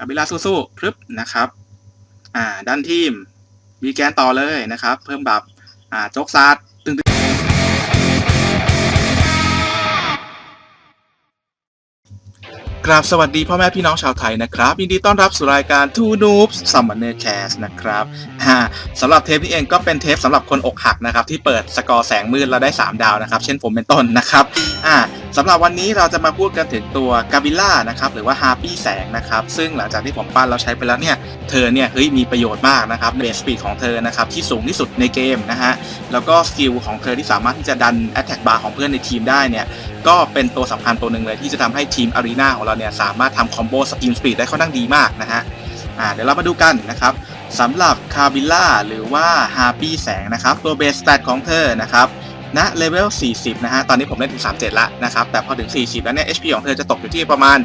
กับิลาสู้ๆพรึบนะครับ อ่าด้านทีมมีแกนต่อเลยนะครับ เพิ่มแบบอ่าโจกซาด ราบสวัสดีพ่อแม่พี่น้องชาวไทยนะครับยินดีต้อนรับสู่รายการ Two Noobs Summoner Cast นะครับสำหรับเทปนี้เองก็เป็นเทปสำหรับคนอกหักนะครับ ที่เปิดสกอร์แสงมืดแล้วได้ 3 ดาวนะครับ เช่นผมเป็นต้นนะครับอ่าสำหรับวันนี้เราจะมาพูดกันถึงตัวกาบิล่านะครับหรือว่าฮาปี้แสงนะครับซึ่งหลังจากที่ผมปั้นเราใช้ไปแล้วเนี่ยเธอเนี่ยเฮ้ยมีประโยชน์มากนะครับเบสสปีดของเธอนะครับที่สูงที่สุดในเกมนะฮะแล้วก็สกิลของเธอที่สามารถที่จะดันแอตแทกบาร์ของเพื่อนในทีมได้เนี่ย ก็เป็นตัวสำคัญตัวหนึ่งเลยที่จะทำให้ทีมอารีนาของเราเนี่ยสามารถทำคอมโบสกิลสปีดได้ค่อนข้างดีมากนะฮะอ่าเดี๋ยวเรามาดูกันนะครับสำหรับคาบิล่าหรือว่าฮาปี้แสงนะครับ ตัวเบสสแตทของเธอนะครับณเลเวล 40 นะฮะ ตอนนี้ผมเล่นถึง 37ล้วนะครับ แต่พอถึง 40 แล้วเนี่ย HP ของเธอจะตกอยู่ที่ประมาณ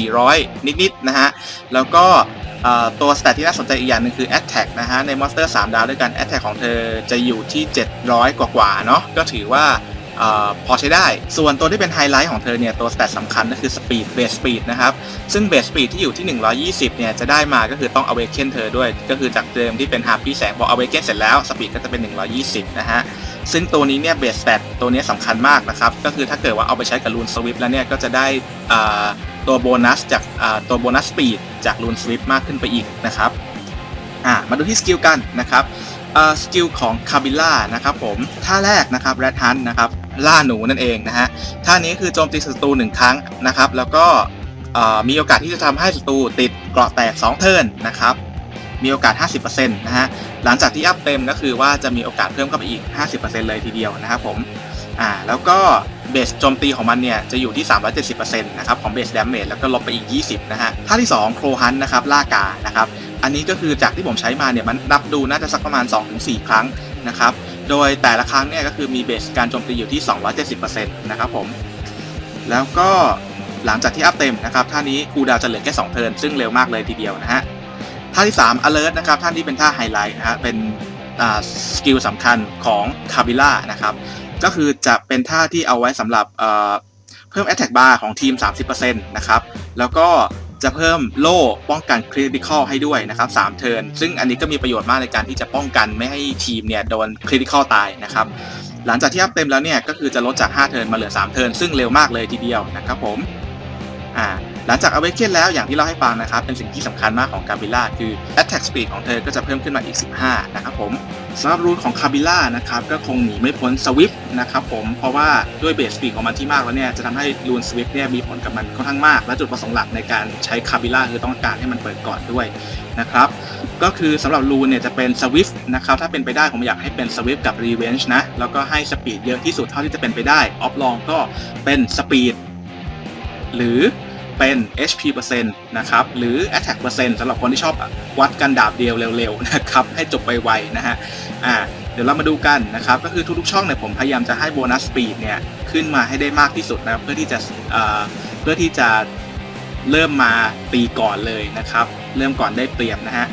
7,400 นิด ๆ นะฮะ แล้วก็ตัวสแตทที่น่าสนใจอีกอย่างหนึ่งคือ Attack นะฮะ ในมอนสเตอร์ 3 ดาวด้วยกัน Attack ของเธอจะอยู่ที่ 700 กว่า ๆ เนาะก็ถือว่า พอใช้ได้ ส่วนตัวที่เป็นไฮไลท์ของเธอเนี่ย ตัวสแตทสำคัญก็คือ Speed Base Speed นะครับ ซึ่ง Base Speed ที่อยู่ที่ 120 เนี่ย จะได้มาก็คือต้อง Awaken เธอด้วย ก็คือจากเดิมที่เป็น Happy แสงพอ Awaken เสร็จแล้ว Speed ก็จะเป็น 120 นะฮะ ซึ่งตัวนี้เนี่ยเบสแ a ตตัวนี้สำคัญมากนะครับ ก็คือถ้าเกิดว่าเอาไปใช้กับรูนสวิฟแล้วเนี่ย ก็จะได้ตัวโบนัสจากตัวโบนัสสปีดจากรูนสวิฟมากขึ้นไปอีกนะครับมาดูที่สกิลกันนะครับสกิลของคาบิล่านะครับผมท่าแรกนะครับแรดฮันนะครับ ล่าหนูนั่นเองนะฮะท่านี้คือโจมตีศัตรูหนึ่งครั้งนะครับ แล้วก็มีโอกาสที่จะทำให้ศัตรูติดเกราะแตก 2 เทิร์นนะครับ มีโอกาส 50%นะฮะหลังจากที่อัพเต็มก็คือว่าจะมีโอกาสเพิ่มเข้าไปอีก 50%เลยทีเดียวนะครับผมอ่าแล้วก็เบสโจมตีของมันเนี่ยจะอยู่ที่ 370%นะครับของเบสดาเมจแล้วก็ลบไปอีก 20 นะฮะท่าที่ 2 โครฮันนะครับล่ากานะครับ อันนี้ก็คือจากที่ผมใช้มาเนี่ยมันนับดูน่าจะสักประมาณ 2-4 ครั้งนะครับ โดยแต่ละครั้งเนี่ยก็คือมีเบสการโจมตีอยู่ที่ 270%นะครับผม แล้วก็หลังจากที่อัพเต็มนะครับท่านี้คูดาวจะเหลือแค่2เทิร์นซึ่งเร็วมากเลยทีเดียวนะฮะท่าที่ 3 alert นะครับท่านี้เป็นท่าไฮไลท์นะฮะเป็นสกิลสำคัญของคาบิล่านะครับก็คือจะเป็นท่าที่เอาไว้สำหรับเอ่อเพิ่ม attack bar ของทีม 30%นะครับแล้วก็ จะเพิ่มโล่ป้องกันคริติคอลให้ด้วยนะครับ3เทิร์นซึ่งอันนี้ก็มีประโยชน์มากในการที่จะป้องกันไม่ให้ทีมเนี่ยโดนคริติคอลตายนะครับหลังจากที่อัพเต็มแล้วเนี่ยก็คือจะลดจาก 5 เทิร์นมาเหลือ 3 เทิร์นซึ่งเร็วมากเลยทีเดียวนะครับผมอ่า หลังจาก Awaken แล้วอย่างที่เราให้ฟังนะครับ เป็นสิ่งที่สำคัญมากของ g a b i l a คือ Attack Speed ของเธอก็จะเพิ่มขึ้นมาอีก 15 นะครับผมสำหรับรูทของ c a b i l a นะครับก็คงหนีไม่พ้น Swift นะครับผมเพราะว่าด้วยเบสสปีดของมันที่มากแล้วเนี่ยจะทำให้รูน Swift เนี่ยมีผลกับมันค่อนข้างมาก และจุดประสงค์หลักในการใช้ c a b i l a คือต้องการให้มันเปิดก่อนด้วยนะครับก็คือสำหรับรูนเนี่ยจะเป็น Swift นะครับถ้าเป็นไปได้ผมอยากให้เป็น Swift กับ Revenge นะแล้วก็ให้สปีดเยอะที่สุดเท่าที่จะเป็นไปได้ออฟลองก็เป็นสปีดหรือ เป็น HP เปอร์เซ็นต์นะครับ หรือ Attack เปอร์เซ็นต์สำหรับคนที่ชอบวัดกันดาบเดียวเร็วๆนะครับ ให้จบไปไวๆนะฮะอ่าเดี๋ยวเรามาดูกันนะครับ ก็คือทุกๆช่องเนี่ยผมพยายามจะให้โบนัสสปีดเนี่ยขึ้นมาให้ได้มากที่สุดนะเพื่อที่จะอ่าเพื่อที่จะเริ่มมาตีก่อนเลยนะครับ เริ่มก่อนได้เปรียบนะฮะ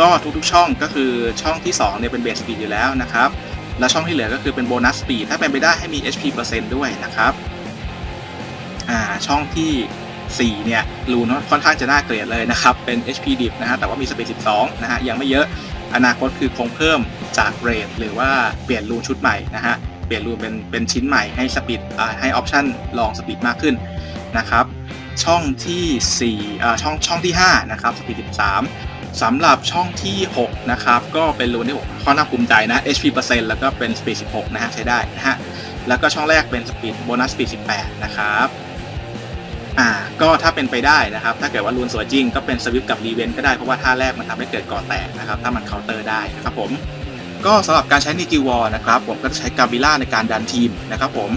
ก็ทุกๆช่องก็คือช่องที่2เนี่ยเป็นเบสสปีดอยู่แล้วนะครับและช่องที่เหลือก็คือเป็นโบนัสสปีดถ้าเป็นไปได้ให้มี HP เปอร์เซ็นต์ด้วยนะครับอ่าช่องที่ 4 เนี่ยรูนค่อนข้างจะน่าเกลียดเลยนะครับ เป็น HP ดิบนะฮะแต่ว่ามีสเปซ12 นะฮะยังไม่เยอะอนาคตคือคงเพิ่มจากเรทหรือว่าเปลี่ยนรูนชุดใหม่นะฮะเปลี่ยนรูนเป็นเป็นชิ้นใหม่ให้สปีดอ่าให้ออปชั่นลองสปีดมากขึ้นนะครับช่องที่4อ่าช่องช่องที่5นะครับสปีด 13สำหรับช่องที่ 6 นะครับ ก็เป็นรูนที่ผมค่อนข้างภูมิใจนะ HP เปอร์เซ็นต์แล้วก็เป็นสปีด 16 นะฮะ ใช้ได้นะฮะ แล้วก็ช่องแรกเป็นสปีดโบนัสสปีด 18 นะครับ อ่าก็ถ้าเป็นไปได้นะครับ ถ้าเกิดว่ารูนสวยจริงก็เป็นสวิฟกับรีเวนก็ได้เพราะว่าท่าแรกมันทำให้เกิดก่อแตกนะครับถ้ามันเคาน์เตอร์ได้นะครับผมก็สำหรับการใช้ในกิวอนะครับผมก็จะใช้กาบิล่าในการดันทีมนะครับผม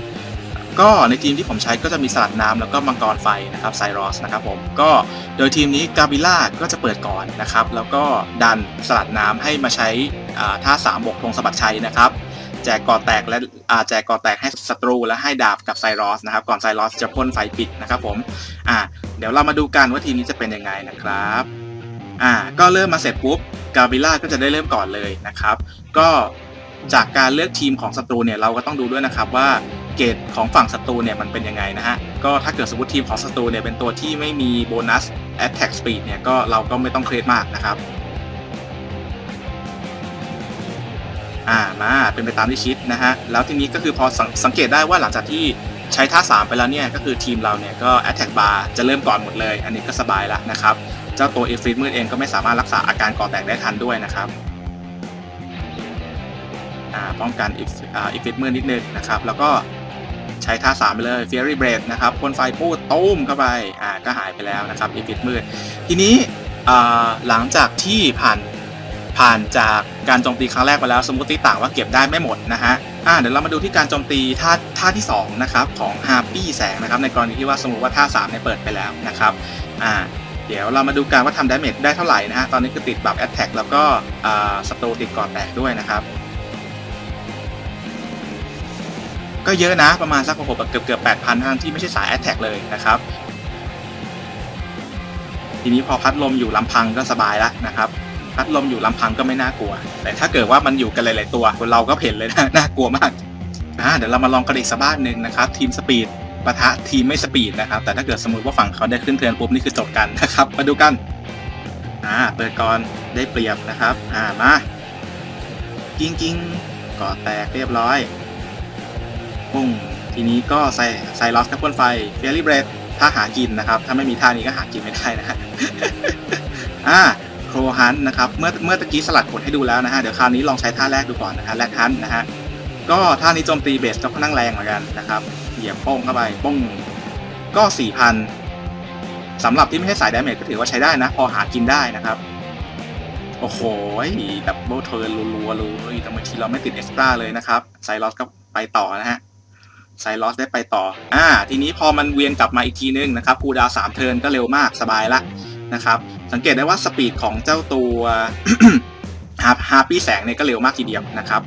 ก็ในทีมที่ผมใช้ก็จะมีสลัดน้ำแล้วก็มังกรไฟนะครับไซรอสนะครับผมก็โดยทีมนี้กาบิล่าก็จะเปิดก่อนนะครับแล้วก็ดันสลัดน้ำให้มาใช้อ่าท่า3บกธงสะบัดชัยนะครับ แจกก่อแตกและอ่าแจกก่อแตกให้ศัตรูและให้ดาบกับไซรอสนะครับ ก่อนไซรอสจะพ่นไฟปิดนะครับผมอ่าเดี๋ยวเรามาดูกันว่าทีมนี้จะเป็นยังไงนะครับอ่าก็เริ่มมาเสร็จปุ๊บกาบิล่าก็จะได้เริ่มก่อนเลยนะครับ ก็จากการเลือกทีมของศัตรูเนี่ยเราก็ต้องดูด้วยนะครับว่าเกรดของฝั่งศัตรูเนี่ยมันเป็นยังไงนะฮะก็ถ้าเกิดสมมติทีมของศัตรูเนี่ยเป็นตัวที่ไม่มีโบนัส Attack Speed เนี่ยก็เราก็ไม่ต้องเครียดมากนะครับ อ่ามาเป็นไปตามที่คิดนะฮะแล้วทีนี้ก็คือพอสสังเกตได้ว่าหลังจากที่ใช้ท่า 3 ไปแล้วเนี่ย ก็คือทีมเราเนี่ยก็ Attack Bar จะเริ่มก่อนหมดเลย อันนี้ก็สบายแล้วนะครับ เจ้าตัวเอฟริตมืดเองก็ไม่สามารถรักษาอาการก่อแตกได้ทันด้วยนะครับป้องกันอีฟฟิตมืดนิดนึงนะครับ แล้วก็ใช้ท่า 3 ไปเลย Fury Break นะครับพ่นไฟปูดตุ้มเข้าไปอ่าก็หายไปแล้วนะครับอีฟิตมืด ทีนี้หลังจากที่ผ่าน ผ่านจากการโจมตีครั้งแรกไปแล้ว สมมติต่างว่าเก็บได้ไม่หมดนะฮะอ่าเดี๋ยวเรามาดูที่การโจมตีท่าท่าที่2นะครับของฮาร์ปี้แสงนะครับในกรณีที่ว่าสมมติว่าท่า3เนี่ยเปิดไปแล้วนะครับอ่าเดี๋ยวเรามาดูกันว่าทำดาเมจได้เท่าไหร่นะฮะตอนนี้คือติดบัฟแอตแทกแล้วก็สโตติดก่อนแตกด้วยนะครับก็เยอะนะประมาณสักหกเกือบเกือบแปดพันทั้งที่ไม่ใช่สายแอตแทกเลยนะครับทีนี้พอพัดลมอยู่ลำพังก็สบายแล้วนะครับ พัดลมอยู่ลำพังก็ไม่น่ากลัว แต่ถ้าเกิดว่ามันอยู่กันหลาย ๆ ตัวเราก็เห็นเลยนะน่ากลัวมากอ่าเดี๋ยวเรามาลองกระดิกสักบ้านหนึ่งนะครับ ทีมสปีดปะทะทีมไม่สปีดนะครับ แต่ถ้าเกิดสมมติว่าฝั่งเขาได้ขึ้นเทิร์นปุ๊บนี่คือจบกันนะครับ มาดูกันอ่าเปิดก่อนได้เปรียบนะครับ อ่ามากิ้งกิ้งก่อแตกเรียบร้อยปุ้งทีนี้ก็ใส่ใส่ลอสกับพ่นไฟเฟรลี่เบรดถ้าหากินนะครับ ถ้าไม่มีท่านี้ก็หากินไม่ได้นะฮะอ่า โครฮันนะครับเมื่อเมื่อตะกี้สลัดผลให้ดูแล้วนะฮะเดี๋ยวคราวนี้ลองใช้ท่าแรกดูก่อนนะฮะแรกฮันนะฮะก็ท่านี้โจมตีเบสก็ค่อนข้างแรงเหมือนกันนะครับเหยียบโป้งเข้าไปป้งก็สี่พันสำหรับที่ไม่ใช่สายดาเมจก็ถือว่าใช้ได้นะ พอหากินได้นะครับ โอ้โหดับเบิลเทิร์นรัวๆเลยแต่บางทีเราไม่ติดเอ็กซ์ตร้าเลยนะครับไซลอสก็ไปต่อนะฮะไซลอสได้ไปต่อ อ่า ทีนี้พอมันเวียนกลับมาอีกทีนึงนะครับคูดาวสามเทิร์นก็เร็วมากสบายละนะครับ สังเกตได้ว่าสปีดของเจ้าตัวฮาร์ปี้แสงเนี่ยก็เร็วมากทีเดียวนะครับ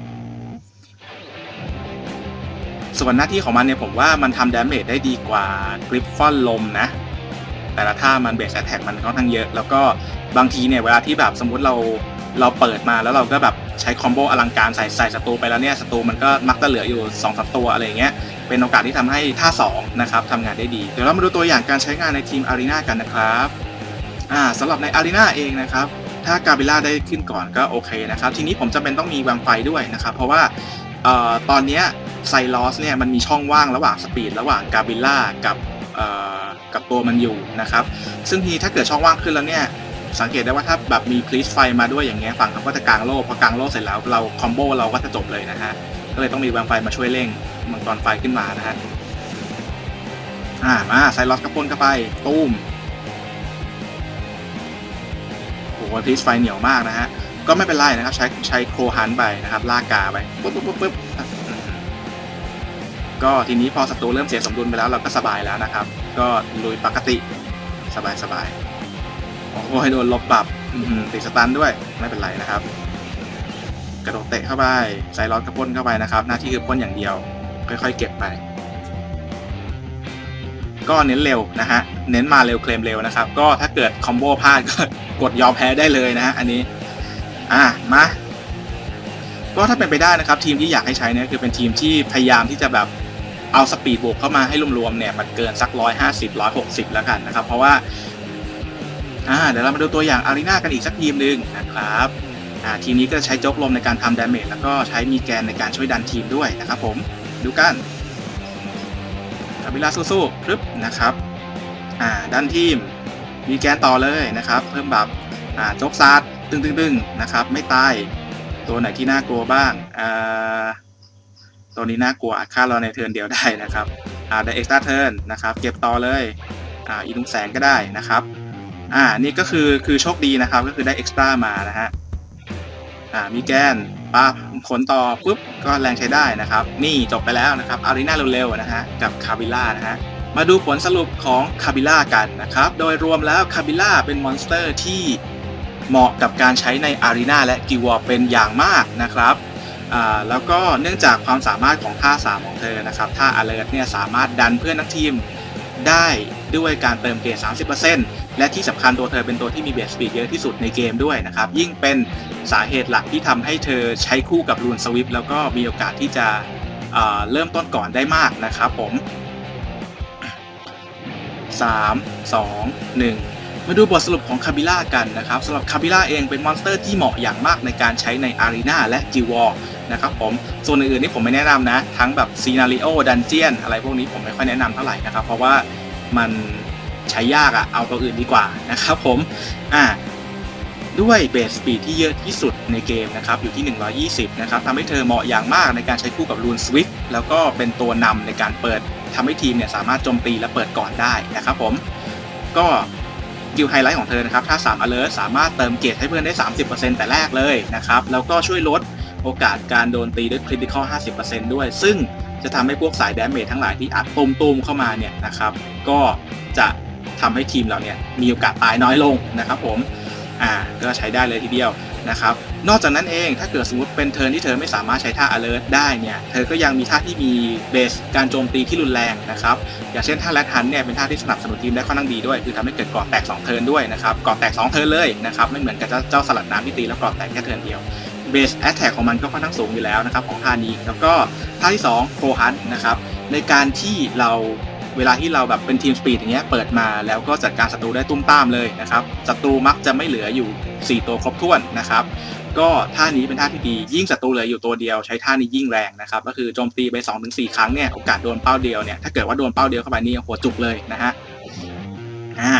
ส่วนหน้าที่ของมันเนี่ยผมว่ามันทำดาเมจได้ดีกว่ากริฟฟอนลมนะ แต่ละท่ามันเบสแอตแทกมันค่อนข้างเยอะ แล้วก็บางทีเนี่ยเวลาที่แบบสมมุติเราเราเปิดมาแล้วเราก็แบบใช้คอมโบอลังการใส่ใส่ศัตรูไปแล้วเนี่ยศัตรูมันก็มักจะเหลืออยู่2อสตัวอะไรเงี้ยเป็นโอกาสที่ทำให้ท่า2นะครับทำงานได้ดี เดี๋ยวเรามาดูตัวอย่างการใช้งานในทีมอารีนากันนะครับ อ่าสำหรับในอารีนาเองนะครับถ้ากาบิล่าได้ขึ้นก่อนก็โอเคนะครับ ทีนี้ผมจำเป็นต้องมีวางไฟด้วยนะครับ เพราะว่าออตอนนี้ไซลอสเนี่ยมันมีช่องว่างระหว่างสปีดระหว่างกาบิล่ากับกับตัวมันอยู่นะครับ ซึ่งทีถ้าเกิดช่องว่างขึ้นแล้วเนี่ยสังเกตได้ว่าถ้าแบบมีพลีสไฟมาด้วยอย่างเงี้ยฝั่งเขาก็จะกลางโล่พอกลางโล่เสร็จแล้วเราคอมโบเราก็จะจบเลยนะฮะก็เลยต้องมีวางไฟมาช่วยเร่งมังกรไฟขึ้นมานะฮะอ่ามาไซลอสกระพ่นเข้าไปตุ้ม โอ้โหพีซไฟเหนียวมากนะฮะ ก็ไม่เป็นไรนะครับ ใช้ใช้โคฮันไปนะครับลากกาไปปุ๊บปุ๊บปุ๊บปุ๊บก็ทีนี้พอศัตรูเริ่มเสียสมดุลไปแล้วเราก็สบายแล้วนะครับ ก็ลุยปกติสบายสบายโอ้โหโดนลบปรับติดสตันด้วยไม่เป็นไรนะครับ กระโดดเตะเข้าไปใส่ร้อนกระพ่นเข้าไปนะครับ หน้าที่คือพ่นอย่างเดียว ค่อยๆ เก็บไป ก็เน้นเร็วนะฮะ เน้นมาเร็วเคลมเร็วนะครับ ก็ถ้าเกิดคอมโบพลาดก็กดยอมแพ้ได้เลยนะฮะอันนี้ อะมาก็ถ้าเป็นไปได้นะครับ ทีมที่อยากให้ใช้เนี่ยคือเป็นทีมที่พยายามที่จะแบบเอาสปีดบวกเข้ามาให้รวมๆเนี่ยมันเกินสักร้อยห้าสิบร้อยหกสิบแล้วกันนะครับ เพราะว่าอ่าเดี๋ยวเรามาดูตัวอย่างอารีนากันอีกสักทีมหนึ่งนะครับอ่าทีมนี้ก็จะใช้จกลมในการทำดาเมจแล้วก็ใช้มีแกนในการช่วยดันทีมด้วยนะครับผมดูกัน คาบิลาสู้ๆปึ๊บนะครับอ่าดันทีมมีแกนต่อเลยนะครับ เพิ่มแบบอ่าโจ๊กซาดตึงตึงๆๆนะครับ ไม่ตายตัวไหนที่น่ากลัวบ้างอ่าตัวนี้น่ากลัวฆ่าเราในเทิร์นเดียวได้นะครับอ่าได้เอ็กซ์ตร้าเทิร์นนะครับเก็บต่อเลยอ่าอีลุงแสงก็ได้นะครับอ่านี่ก็คือคือโชคดีนะครับก็คือได้เอ็กซ์ตร้ามานะฮะอ่ามีแกนป้า ขนต่อปุ๊บก็แรงใช้ได้นะครับ นี่จบไปแล้วนะครับอารีนาเร็วๆนะฮะกับคาบิล่านะฮะมาดูผลสรุปของคาบิล่ากันนะครับ โดยรวมแล้วคาบิล่าเป็นมอนสเตอร์ที่เหมาะกับการใช้ในอารีนาและกิวอเป็นอย่างมากนะครับแล้วก็เนื่องจากความสามารถของท่า 3 ของเธอนะครับท่า alert เนี่ยสามารถดันเพื่อนทั้งทีมได้ด้วยการเติมเกรด30%และที่สำคัญตัวเธอเป็นตัวที่มีเบสสปีดเยอะที่สุดในเกมด้วยนะครับ ยิ่งเป็น สาเหตุหลักที่ทำให้เธอใช้คู่กับรูนสวิฟแล้วก็มีโอกาสที่จะเริ่มต้นก่อนได้มากนะครับผม3 2 1 มาดูบทสรุปของคาบิล่ากันนะครับสำหรับคาบิล่าเองเป็นมอนสเตอร์ที่เหมาะอย่างมากในการใช้ในอารีนาและจิวอลนะครับผมส่วนอื่นๆนี่ผมไม่แนะนำนะ ทั้งแบบซีนาริโอดันเจียนอะไรพวกนี้ผมไม่ค่อยแนะนำเท่าไหร่นะครับ เพราะว่ามันใช้ยากอะเอาตัวอื่นดีกว่านะครับผมอ่า ด้วยเบสสปีดที่เยอะที่สุดในเกมนะครับอยู่ที่ 120 นะครับทำให้เธอเหมาะอย่างมากในการใช้คู่กับรูนสวิฟแล้วก็เป็นตัวนำในการเปิดทำให้ทีมเนี่ยสามารถโจมตีและเปิดก่อนได้นะครับผมก็กิลไฮไลท์ของเธอนะครับถ้า3 alert สามารถเติมเกรดให้เพื่อนได้ 30%แต่แรกเลยนะครับแล้วก็ช่วยลดโอกาสการโดนตีด้วย critical 50%ด้วย ซึ่งจะทำให้พวกสายแดเมจทั้งหลายที่อัดตุมๆเข้ามาเนี่ยนะครับก็จะทำให้ทีมเราเนี่ยมีโอกาสตายน้อยลงนะครับผม อ่าก็ใช้ได้เลยทีเดียวนะครับนอกจากนั้นเองถ้าเกิดสมมติเป็นเทิร์นที่เธอไม่สามารถใช้ท่า alert ได้เนี่ยเธอก็ยังมีท่าที่มีเบสการโจมตีที่รุนแรงนะครับอย่างเช่นท่าแรดฮันเนี่ยเป็นท่าที่สนับสนุนทีมได้ค่อนข้างดีด้วย คือทำให้เกิดกรอบแตก 2 เทิร์นด้วยนะครับกรอบแตก 2 เทิร์นเลยนะครับไม่เหมือนกับเจ้าเจ้าสลัดน้ำที่ตีแล้วกรอบแตกแค่เทิร์นเดียวเบสแอตแทกของมันก็ค่อนข้างสูงอยู่แล้วนะครับของท่านี้แล้วก็ท่าที่2โครฮันนะครับในการที่เรา เวลาที่เราแบบเป็นทีมสปีดอย่างเงี้ยเปิดมาแล้วก็จัดการศัตรูได้ตุ้มตามเลยนะครับศัตรูมักจะไม่เหลืออยู่ 4 ตัวครบถ้วนนะครับก็ท่านี้เป็นท่าที่ดียิ่งศัตรูเหลืออยู่ตัวเดียวใช้ท่านี้ยิ่งแรงนะครับก็คือโจมตีไป 2-4 ครั้งเนี่ยโอกาสโดนเป้าเดียวเนี่ยถ้าเกิดว่าโดนเป้าเดียวเข้าไปนี่หัวจุกเลยนะฮะอ่า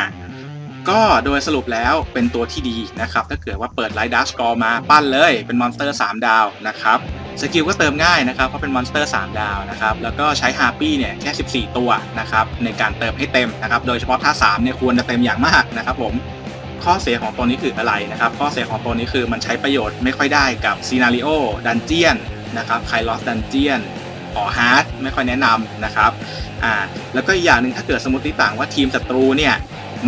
ก็โดยสรุปแล้วเป็นตัวที่ดีนะครับถ้าเกิดว่าเปิดไลท์ดัสกอร์มาปั้นเลยเป็นมอนสเตอร์ 3 ดาวนะครับ สกิลก็เติมง่ายนะครับเพราะเป็นมอนสเตอร์ 3 ดาวนะครับแล้วก็ใช้ฮาร์ปี้เนี่ยแค่ 14 ตัวนะครับในการเติมให้เต็มนะครับโดยเฉพาะท่า3เนี่ยควรจะเต็มอย่างมากนะครับผมข้อเสียของตัวนี้คืออะไรนะครับข้อเสียของตัวนี้คือมันใช้ประโยชน์ไม่ค่อยได้กับซีนารีโอดันเจียนนะครับไคลอสดันเจียนหอฮาร์ดไม่ค่อยแนะนำนะครับอ่าแล้วก็อีกอย่างหนึ่งถ้าเกิดสมมติต่างว่าทีมศัตรูเนี่ย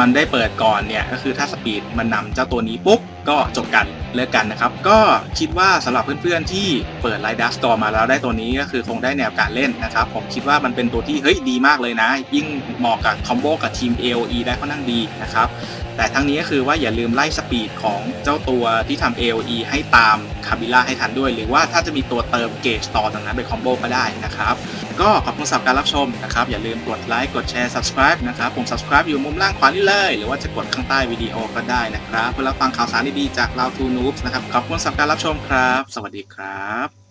มันได้เปิดก่อนเนี่ยก็คือถ้าสปีดมันนำเจ้าตัวนี้ปุ๊บ ก็จบกันเลิกกันนะครับ ก็คิดว่าสำหรับเพื่อนๆที่เปิดไลดัสกอร์มาแล้วได้ตัวนี้ก็คือคงได้แนวการเล่นนะครับ ผมคิดว่ามันเป็นตัวที่เฮ้ยดีมากเลยนะ ยิ่งเหมาะกับคอมโบกับทีม AOE ได้ค่อนข้างดีนะครับ แต่ทั้งนี้ก็คือว่าอย่าลืมไล่สปีดของเจ้าตัวที่ทำ AOE ให้ตามคาบิล่าให้ทันด้วย หรือว่าถ้าจะมีตัวเติมเกจต่อจากนั้นเป็นคอมโบก็ได้นะครับ ก็ขอบคุณสำหรับการรับชมนะครับ อย่าลืมกดไลค์กดแชร์ subscribe นะครับปุ่ม subscribe อยู่มุมล่างขวานี่เลย หรือว่าจะกดข้างใต้วิดีโอก็ได้นะครับ เพื่อรับฟังข่าวสารดีๆจากเราทูนูบนะครับขอบคุณสำหรับการรับชมครับ สวัสดีครับ